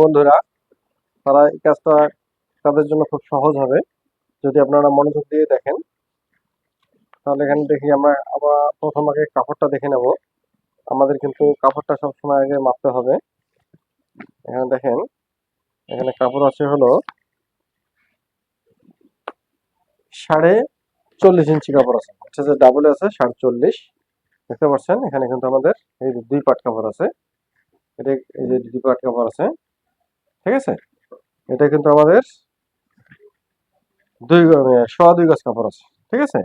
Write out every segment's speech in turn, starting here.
বন্ধুরা, তারা এই কাজটা তাদের জন্য খুব সহজ হবে। যদি আপনারা মনোযোগ দিয়ে দেখেন, তাহলে এখানে দেখি আমরা আবার প্রথম আগে কাপড়টা দেখে নেব। আমাদের কিন্তু কাপড়টা সবসময় আগে মাপতে হবে। এখানে দেখেন, এখানে কাপড় আছে হলো সাড়ে চল্লিশ ইঞ্চি কাপড় আছে। হচ্ছে যে ডাবল আছে, সাড়ে চল্লিশ। দেখতে পাচ্ছেন? এখানে কিন্তু আমাদের এই দুই পাট কাপড় আছে। এটা এই যে দুই পাট কাপড় আছে। ঠিক আছে? এটা কিন্তু আমাদের দুই গ- সোয়া দুই গজ কাপড় আছে, ঠিক আছে?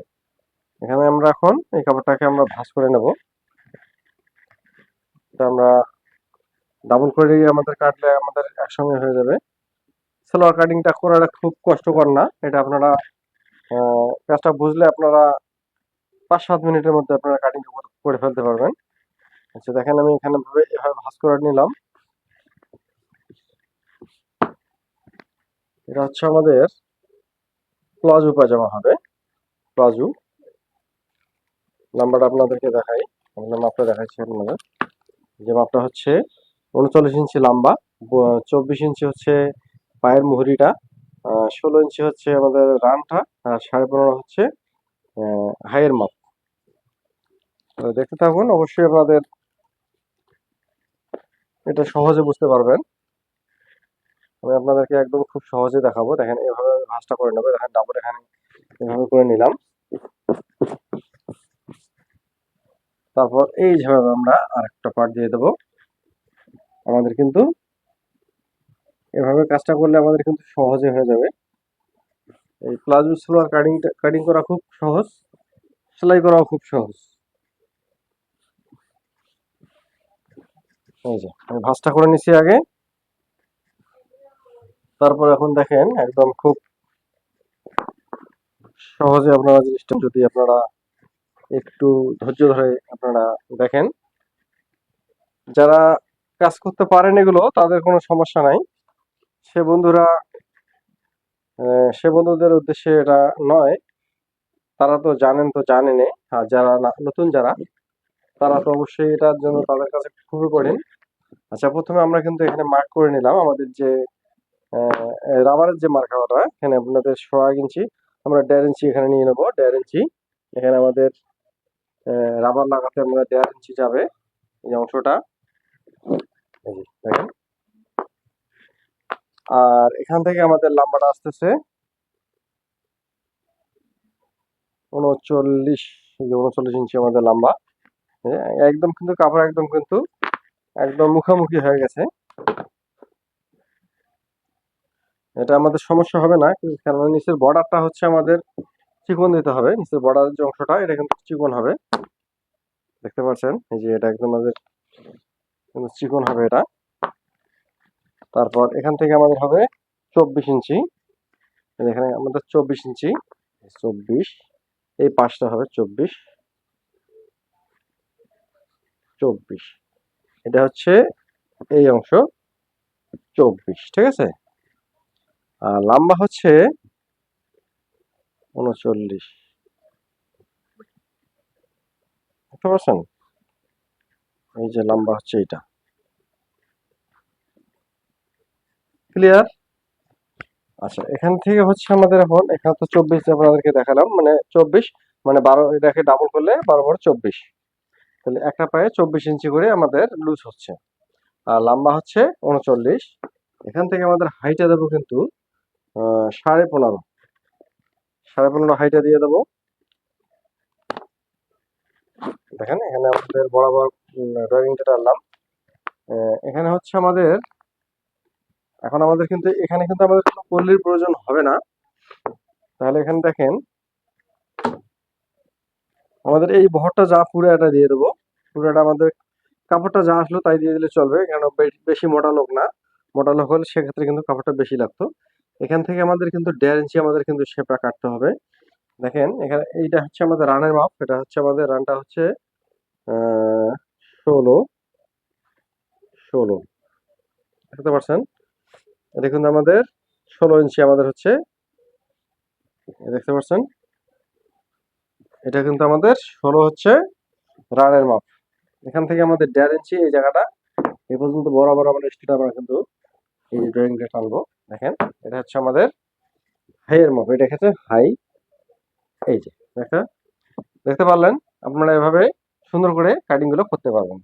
এখানে আমরা এখন এই কাপড়টাকে আমরা ভাঁজ করে নেব। এটা আমরা ডাবল করে আমাদের কাটলে আমাদের একসঙ্গে হয়ে যাবে। সালোয়ার কাটিংটা করাটা খুব কষ্টকর না, এটা আপনারা কাজটা বুঝলে আপনারা পাঁচ সাত মিনিটের মধ্যে আপনারা কাটিং করে ফেলতে পারবেন। আচ্ছা দেখেন আমি এখানে ভাবে এভাবে ভাঁজ করে নিলাম। এটা হচ্ছে আমাদের প্লাজো পাজামা হবে। প্লাজো। নাম্বারটা আপনাদেরকে দেখাই। আমরা মাপটা দেখাচ্ছি আপনাদের যে মাপটা হচ্ছে উনচল্লিশ ইঞ্চি লম্বা চব্বিশ ইঞ্চি হচ্ছে পায়ের মুহুরিটা ষোলো ইঞ্চি হচ্ছে আমাদের রানটা, আর সাড়ে পনেরো হচ্ছে হাইয়ের মাপ। দেখতে থাকুন, অবশ্যই আপনাদের এটা সহজে বুঝতে পারবেন। আমি আপনাদেরকে একদম খুব সহজে দেখাবো। দেখেন, এভাবে ভাঁজটা করে নেব। দেখেন ডাবল এখানে এভাবে করে নিলাম। তারপর এই যেভাবে আমরা আরেকটা পার্ট দিয়ে দেবো। আমাদের কিন্তু এভাবে কাজটা করলে আমাদের কিন্তু সহজে হয়ে যাবে। এই প্লাজো সালোয়ার কাটিং কাটিং করা খুব সহজ, সেলাই করাও খুব সহজ। এই যে, আমি ভাঁজটা করে নিছি আগে। তারপর এখন দেখেন একদম খুব সহজে আপনারা জিনিসটা যদি আপনারা একটু ধৈর্য ধরে আপনারা দেখেন। যারা কাজ করতে পারেন এগুলো, তাদের কোনো সমস্যা নাই। সে বন্ধুরা সে বন্ধুদের উদ্দেশ্যে এটা নয়। তারা তো জানেন তো জানেনে। আর যারা নতুন যারা, তারা তো অবশ্যই এটার জন্য তাদের কাছে খুবই কঠিন। আচ্ছা প্রথমে আমরা কিন্তু এখানে মার্ক করে নিলাম আমাদের যে রাবারের যে মার্কারটা এখানে আপনাদের সোয়া ইঞ্চি, আমরা দেড় ইঞ্চি এখানে নিয়ে নেব, দেড় ইঞ্চি। এখানে আমাদের রাবার লাগাতে আমাদের দেড় ইঞ্চি যাবে, এই অংশটা। দেখেন। আর এখান থেকে আমাদের লম্বাটা আসতেছে উনচল্লিশ উনচল্লিশ ইঞ্চি আমাদের লাম্বা। একদম কিন্তু কাপড় একদম কিন্তু, একদম মুখামুখি হয়ে গেছে। এটা আমাদের সমস্যা হবে না কেননা নিচের বর্ডারটা হচ্ছে আমাদের চিকন দিতে হবে, নিচের বর্ডার যে অংশটা, এটা কিন্তু চিকন হবে। দেখতে পাচ্ছেন? এই যে এটা একদম আমাদের চিকন হবে এটা। তারপর এখান থেকে আমাদের হবে চব্বিশ ইঞ্চি। এখানে আমাদের চব্বিশ ইঞ্চি, চব্বিশ, এই পাশটা হবে চব্বিশ চব্বিশ। এটা হচ্ছে এই অংশ, চব্বিশ, ঠিক আছে? লম্বা হচ্ছে উনচল্লিশ বুঝতে পারছেন এই যে লম্বা হচ্ছে এইটা। ক্লিয়ার? আচ্ছা এখান থেকে হচ্ছে আমাদের এখন, এখানে তো চব্বিশ আপনাদেরকে দেখালাম মানে চব্বিশ মানে বারো, এটাকে ডাবল করলে বারো বারো চব্বিশ। তাহলে একটা পায়ে চব্বিশ ইঞ্চি করে আমাদের লুজ হচ্ছে। আর লম্বা হচ্ছে উনচল্লিশ এখান থেকে আমাদের হাইটা দেবো কিন্তু সাড়ে পনেরো। সাড়ে পনেরো হাইটা দিয়ে দেবো। দেখেন, এখানে আমাদের বরাবর ড্রয়িংটা টানলাম। এখানে হচ্ছে আমাদের, এখন আমাদের কিন্তু, এখানে কিন্তু আমাদের কোনো পল্লির প্রয়োজন হবে না। তাহলে এখানে দেখেন, আমাদের এই বহরটা যা পুরো এটা দিয়ে দেবো। পুরোটা আমাদের, কাপড়টা যা আসলো তাই দিয়ে দিলে চলবে। কেন বেশি মোটা লোক না। মোটা লোক হলে সেক্ষেত্রে কিন্তু কাপড়টা বেশি লাগতো। এখান থেকে আমাদের কিন্তু দেড় ইঞ্চি আমাদের কিন্তু শেপটা কাটতে হবে। দেখেন, এখানে এইটা হচ্ছে আমাদের রানের মাপ, এটা হচ্ছে আমাদের রানটা হচ্ছে ষোলো ষোলো। দেখতে পারছেন? এটা কিন্তু আমাদের ষোলো ইঞ্চি আমাদের হচ্ছে দেখতে পাচ্ছেন? এটা কিন্তু আমাদের ষোলো হচ্ছে রানের মাপ। এখান থেকে আমাদের দেড় ইঞ্চি এই জায়গাটা এ পর্যন্ত বরাবর আমরা স্টিটা আমরা কিন্তু এই ড্রয়িংটা টানবো। দেখেন, এটা হচ্ছে আমাদের হাইয়ের মাপ, এটা হচ্ছে হাই। এই যে দেখা দেখতে পারলেন, আপনারা এভাবে সুন্দর করে কাটিংগুলো করতে পারবেন।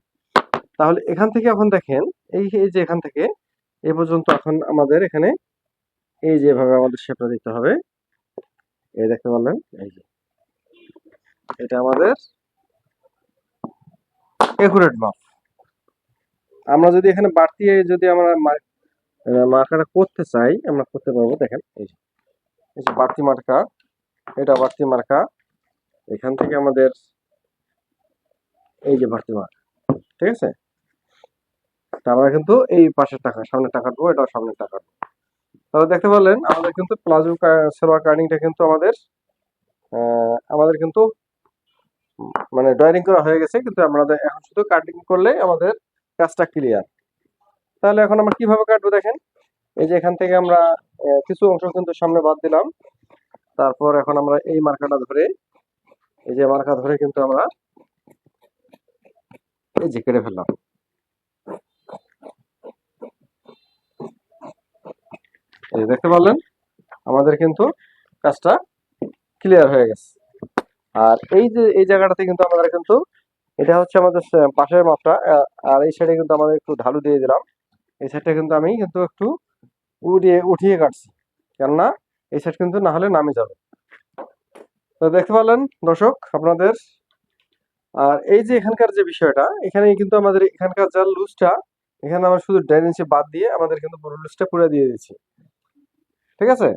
তাহলে এখান থেকে এখন দেখেন, এই এই যে এখান থেকে, এ পর্যন্ত এখন আমাদের এখানে এই যে এভাবে আমাদের শেপটা দিতে হবে। এই দেখতে পারলেন, এই যে। এটা আমাদের একুরেট মাপ। আমরা যদি এখানে বাড়তি যদি আমরা মার্কাটা করতে চাই, আমরা করতে পারব, দেখেন, এই যে বাড়তি মার্কা, এটা বাড়তি মার্কা, এখান থেকে আমাদের এই যে বাড়তি মার্কা, ঠিক আছে? আমরা কিন্তু এই পাশের টাকা, সামনের টাকা দেবো এটা সামনের টাকা দেবো। তাহলে দেখতে পারলেন, আমাদের কিন্তু প্লাজো সেলোয়ার কাটিংটা কিন্তু আমাদের আমাদের কিন্তু মানে ড্রয়িং করা হয়ে গেছে, কিন্তু আমাদের এখন শুধু কাটিং করলেই আমাদের কাজটা ক্লিয়ার তাহলে এখন আমরা কীভাবে কাটবো দেখেন? এই যে এখান থেকে আমরা কিছু অংশ কিন্তু সামনে বাদ দিলাম। তারপর এখন আমরা এই মার্কাটা ধরে, এই যে মার্কা ধরে কিন্তু আমরা এই যে কেটে ফেললাম। এই দেখতে পারলেন? আমাদের কিন্তু কাজটা ক্লিয়ার হয়ে গেছে। আর এই যে, এই জায়গাটাতে কিন্তু আমাদের কিন্তু, এটা হচ্ছে আমাদের পাশের মাপটা আর এই সাইডে কিন্তু আমাদের একটু ঢালু দিয়ে দিলাম। এই সাইডটা কিন্তু আমি কিন্তু একটু উঠিয়ে উঠিয়ে কাটছি। কেননা এই সাইড কিন্তু না হলে নামে যাবে। তো দেখতে পারলেন দর্শক, আপনাদের। আর এই যে এখানকার যে বিষয়টা এখানে কিন্তু আমাদের এখানকার যা লুজটা, এখানে আমরা শুধু দেড় ইঞ্চি বাদ দিয়ে আমাদের কিন্তু পুরো লুজটা পুরো দিয়ে দিচ্ছি। ঠিক আছে?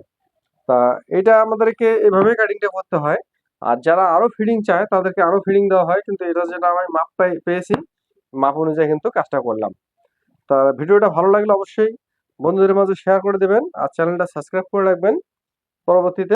তা এটা আমাদেরকে এভাবে কাটিংটা করতে হয়। আর যারা আরও ফিডিং চায়, তাদেরকে আরও ফিডিং দেওয়া হয়। কিন্তু এটা যেটা আমি মাপ পাই, পেয়েছি, মাপ অনুযায়ী কিন্তু কাজটা করলাম। তা ভিডিওটা ভালো লাগলে অবশ্যই বন্ধুদের মাঝে শেয়ার করে দেবেন আর চ্যানেলটা সাবস্ক্রাইব করে রাখবেন। পরবর্তীতে